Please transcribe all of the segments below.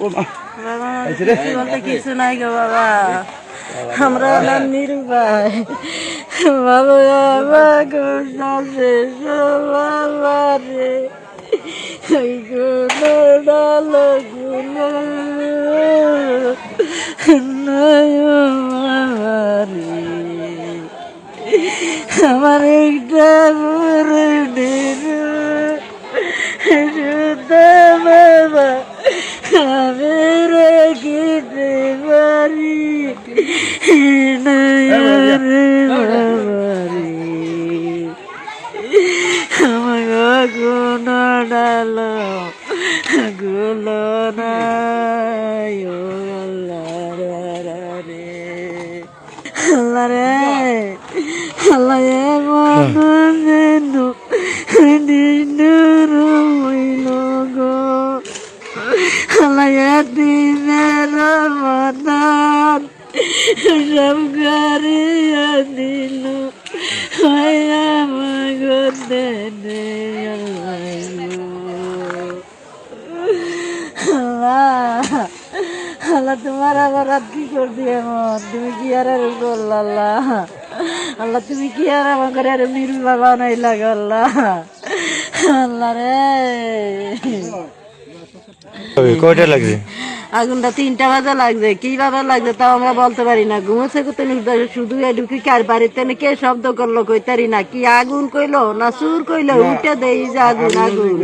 বলতে কিছু নাই গো বাবা। আমরা হলাম নিরুপায় বাবা বাবা গো সাথে বাবা রে। নয় আমার একটা আমার গুণ ডালো গুলো নাই আল্লাহ রে আল্লাহ রে আল্লাহ রে দিনুর হইল গো আল্লাহ দিনের মনান সব গাড়িয়া দিল আল্লাহ তোমার আবার আর কি করবি এমন তুমি কি আর আর আল্লাহ আল্লাহ তুমি কি আর আমাকে আর নিরু বাবা নাই লাগে আল্লাহ? আল্লাহ রে। কয়টা আগুনটা তিনটা বাজে লাগছে কীভাবে লাগছে তাও আমরা বলতে পারি না। করতে শুধু ঢুকি কার বাড়িতে কে শব্দ করল কইতারি না। কি আগুন কইলো? না সুর কইলো? উঠে দেই যে আগুন আগুন।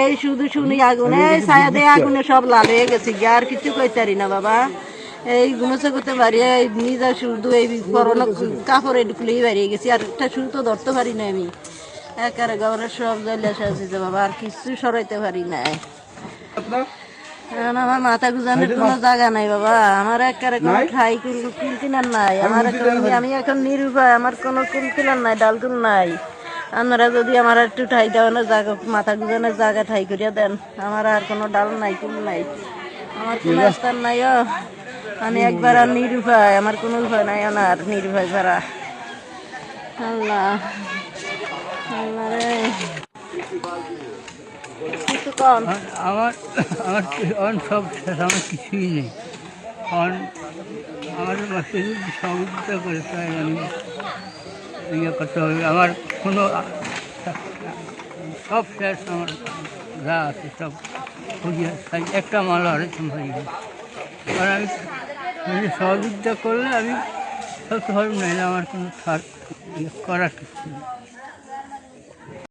এই শুধু শুনি আগুন এই ছায়া দিয়ে আগুনে সব লাল হয়ে গেছে আর কিছু কইতারি না বাবা। এই ঘুমোছে করতে পারি এই নিজা শুধু এই করোনা কাপড় এটুকুলেই বাড়িয়ে গেছি আর একটা শুধু তো ধরতে পারি না আমি। একারে গবরের সব বাবা আর কিছু সরাইতে পারি না আমার মাথা গুজানোর কোনো জায়গা নাই বাবা। আমার একেবারে কোনো ঠাই কুল- কুল কিনার নাই আমার আমি এখন নিরুপায়। আমার কোনো কুল কিনার নাই ডাল কুল নাই। আপনারা যদি আমার একটু ঠাই দেওয়ানোর জায়গা মাথা গুজানোর জায়গা ঠাই করিয়া দেন আমার আর কোনো ডাল নাই কুল নাই। আমার কোনো স্থান নাই ও। আমি একবার আর নিরুপায়। আমার কোনো উপায় নাই আর নিরুপায় ছাড়া। আল্লাহ। আল্লাহ রে। কিছু আমার আমার সব শেষ, আমার কিছুই নেই। অন আমার যদি সহযোগিতা করে তাই আমি ইয়ে করতে হবে। আমার কোনো সব শেষ আমার যা আছে সব খুঁজে একটা মাল হরেছে হয়ে আর আমি সহযোগিতা করলে আমি সব হবে নাহলে আমার কোনো ইয়ে করার কিছু নেই।